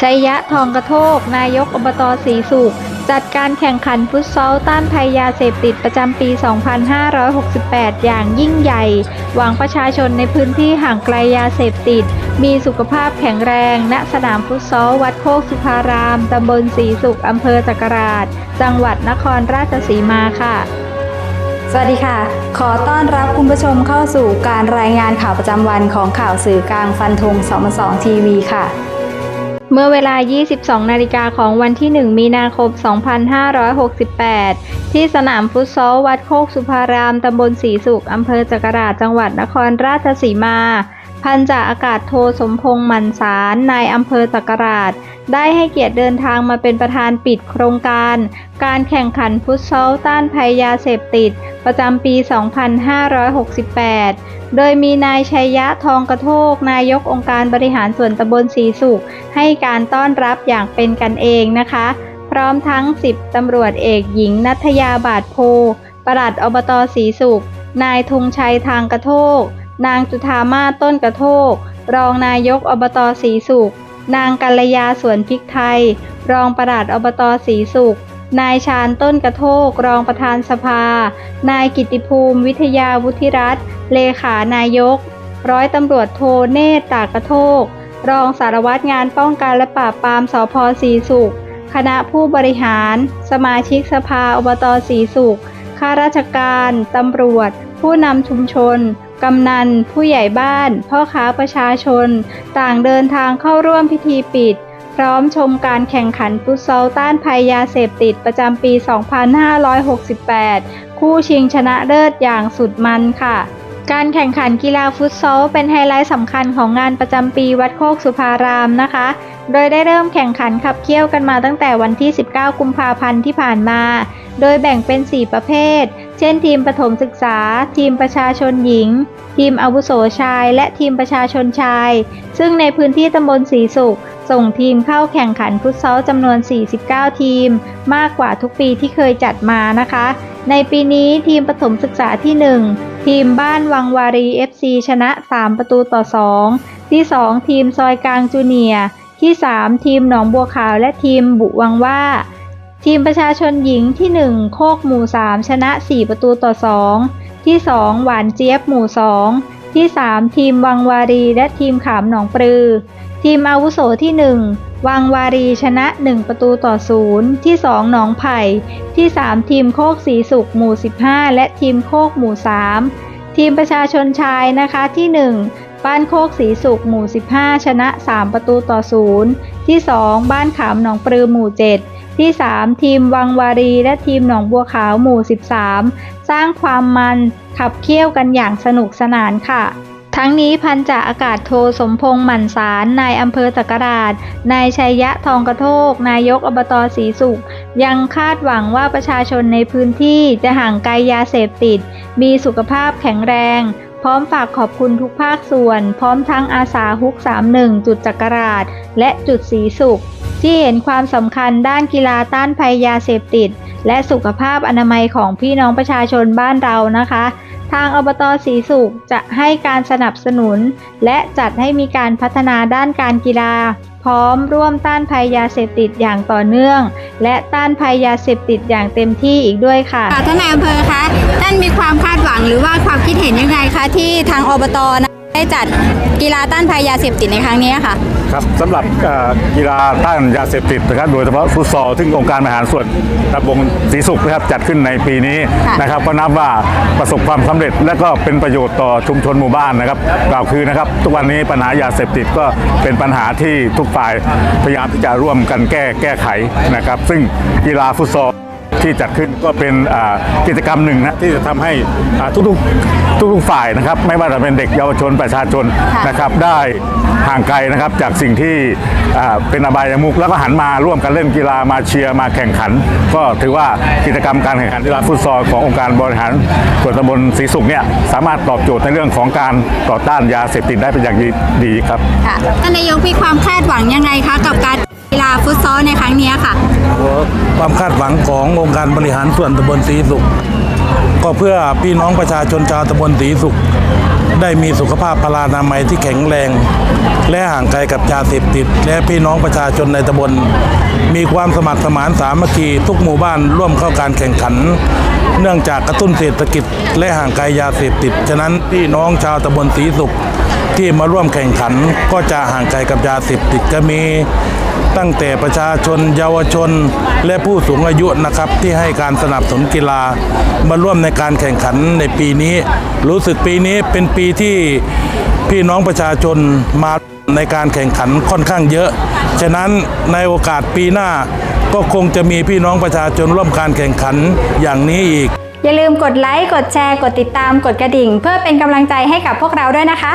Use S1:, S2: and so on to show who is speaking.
S1: ชัยยะทองกระโทก นายกอบตศรีสุข จัดการแข่งขันฟุตซอลต้านภัยยาเสพติดประจำปี 2568 อย่างยิ่งใหญ่ หวังประชาชนในพื้นที่ห่างไกลยาเสพติด มีสุขภาพแข็งแรง ณ สนามฟุตซอลวัดโคกสุภาราม ตำบลศรีสุข อำเภอจักราช จังหวัดนครราชสีมาค่ะ
S2: สวัสดีค่ะ ขอต้อนรับคุณผู้ชมเข้าสู่การรายงานข่าวประจำวันของข่าวสื่อกลางฟันธง2 2ทีวีค่ะ
S1: เมื่อเวลา 22 นาฬิกาของวันที่ 1 มีนาคม 2568 ที่สนามฟุตซอลวัดโคกสุภาราม ตำบลศรีสุข อำเภอจักราชจังหวัดนครราชสีมา พันจ่าอากาศโทสมพงษ์หมันสารนายอำเภอจักราช ได้ให้เกียรติเดินทางมาเป็นประธานปิดโครงการ การแข่งขันฟุตซอลต้านภัยยาเสพติด ประจำปี 2568 โดยมีนายชัยยะทองกระโทก นายกองค์การบริหารส่วนตำบลศรีสุข ให้การต้อนรับอย่างเป็นกันเองนะคะ พร้อมทั้ง 10ตำรวจเอกหญิงนัทยาบาทโพปลัดอบตศรีสุข นายธงชัยทางกระโทก นางจุธามาต้นกระโทก รองนายกอบตศรีสุข นางกัลยาสวนพริกไทย รองประหลัดอบตศรีสุข นายชาญต้นกระโทก รองประธานสภา นายกิติภูมิวิทยาวุฒิรัตน์เลขานายก ร้อยตำรวจโทเนตตากระโทก รองสารวัตรงานป้องกันและปราบปรามสพศรีสุข คณะผู้บริหาร สมาชิกสภาอบตศรีสุขข้าราชการ ตำรวจ ผู้นำชุมชน กำนัน ผู้ใหญ่บ้าน พ่อค้าประชาชน ต่างเดินทางเข้าร่วมพิธีปิด พร้อมชมการแข่งขันฟุตซอลต้านภัยยาเสพติดประจำปี 2568 คู่ชิงชนะเลิศอย่างสุดมันค่ะ การแข่งขันกีฬาฟุตซอลเป็นไฮไลท์สำคัญของงานประจำปีวัดโคกสุภารามนะคะ โดยได้เริ่มแข่งขันขับเคี่ยวกันมาตั้งแต่วันที่ 19 กุมภาพันธ์ที่ผ่านมา โดยแบ่งเป็น 4 ประเภท เช่น ทีมประถมศึกษา ทีมประชาชนหญิง ทีมอาวุโสชาย และทีมประชาชนชาย ซึ่งในพื้นที่ตำบลศรีสุข ส่งทีมเข้าแข่งขันฟุตซอลจำนวน 49 ทีม มากกว่าทุกปีที่เคยจัดมานะคะ ในปีนี้ทีมประถมศึกษาที่ 1 ทีมบ้านวังวารี FC ชนะ 3 ประตูต่อ 2 ที่ 2 ทีมซอยกลางจูเนียร์ที่ 3 ทีมหนองบัวขาวและทีมบุวังว่า ทีมประชาชนหญิงที่ 1 โคกหมู่ 3 ชนะ 4 ประตูต่อ 2 ที่ 2 หวานเจี๊ยบหมู่ 2 ที่ 3 ทีมวังวารีและทีมขามหนองปลือ ทีมอาวุโสที่ 1 วังวารีชนะ 1 ประตูต่อ0ที่ 2 หนองไผ่ ที่ 3 ทีมโคกสีสุขหมู่ 15 และทีมโคกหมู่ 3 ทีมประชาชนชายนะคะที่ 1 บ้านโคกสีสุขหมู่ 15 ชนะ 3 ประตูต่อ0ที่ 2 บ้านขามหนองปลือหมู่ 7 ที่ 3 ทีมวังวารีและทีมหนองบัวขาวหมู่ 13 สร้างความมันขับเคี่ยวกันอย่างสนุกสนานค่ะ ทั้งนี้พันจ่าอากาศโทสมพงษ์หมั่นสารนายอำเภอจักราชนายชัยยะทองกระโทก นายกอบตศรีสุข ยังคาดหวังว่าประชาชนในพื้นที่จะห่างไกลยาเสพติด มีสุขภาพแข็งแรง พร้อมฝากขอบคุณทุกภาคส่วน พร้อมทั้งอาสาฮุก 31 จุดจักราชและจุดสีสุข ที่เห็นความสำคัญด้านกีฬาต้านภัยยาเสพติด และสุขภาพอนามัยของพี่น้องประชาชนบ้านเรานะคะ ทางอบตศรีสุขจะให้การสนับสนุน และจัดให้มีการพัฒนาด้านการกีฬา พร้อมร่วมต้านภัยยาเสพติดอย่างต่อเนื่อง และต้านภัยยาเสพติดอย่างเต็มที่อีกด้วยค่ะ
S2: ท่านนายอำเภอคะท่านมีความคาดหวังหรือว่าความคิดเห็นยังไงคะที่ทางอบตได้จัดกีฬาต้านภัยยาเสพติดในครั้งนี้ค่ะ
S3: ครับสำหรับเอ่อกีฬาต้านยาเสพติดนะครับ โดยเฉพาะฟุตซอลซึ่งองค์การบริหารส่วนตำบลศรีสุขนะครับจัดขึ้นในปีนี้
S2: ค่ะ
S3: นะครับก็นับว่าประสบความสำเร็จและก็เป็นประโยชน์ต่อชุมชนหมู่บ้านนะครับกล่าวคือนะครับ ทุกวันนี้ปัญหายาเสพติดก็เป็นปัญหาที่ทุกฝ่ายพยายามที่จะร่วมกันแก้แก้ไขนะครับ ซึ่งกีฬาฟุตซอล ที่จัดขึ้นก็เป็นอ่ากิจกรรมหนึ่งนะที่จะทำให้อ่าทุกๆทุกๆฝ่ายนะครับ ไม่ว่าจะเป็นเด็กเยาวชนประชาชน
S2: ค่ะ
S3: นะครับได้ห่างไกลนะครับจากสิ่งที่อ่าเป็นอบายมุกแล้วก็หันมาร่วมกันเล่นกีฬามาเชียร์มาแข่งขัน ก็ถือว่ากิจกรรมการแข่งขันกีฬาฟุตซอลขององค์การบริหารส่วนตำบลศรีสุขเนี่ยสามารถตอบโจทย์ในเรื่องของการต่อต้านยาเสพติดได้เป็นอย่างดีดีครับ
S2: ค่ะท่านนายกมีความคาดหวังยังไงคะกับการกี ฬาฟุตซอลในครั้งนี้ค่ะ
S4: ความคาดหวังขององค์การบริหารส่วนตำบลศรีสุข ก็เพื่อพี่น้องประชาชนชาวตำบลศรีสุข ได้มีสุขภาพพลานามัยที่แข็งแรง และห่างไกลกับยาเสพติด และพี่น้องประชาชนในตำบล มีความสมัครสมานสามัคคีทุกหมู่บ้านร่วมเข้าการแข่งขันเนื่องจากกระตุ้นเศรษฐกิจและห่างไกลยาเสพติด ฉะนั้นพี่น้องชาวตำบลศรีสุขที่มาร่วมแข่งขันก็จะห่างไกลกับยาเสพติดก็มี ตั้งแต่ประชาชนเยาวชน และผู้สูงอายุนะครับที่ให้การสนับสนุนกีฬา มาร่วมในการแข่งขันในปีนี้ รู้สึกปีนี้เป็นปีที่พี่น้องประชาชนมาในการแข่งขันค่อนข้างเยอะ ฉะนั้นในโอกาสปีหน้าก็คงจะมีพี่น้องประชาชนร่วมการแข่งขันอย่างนี้อีก
S2: อย่าลืมกดไลค์ กดแชร์ กดติดตาม กดกระดิ่ง เพื่อเป็นกำลังใจให้กับพวกเราด้วยนะคะ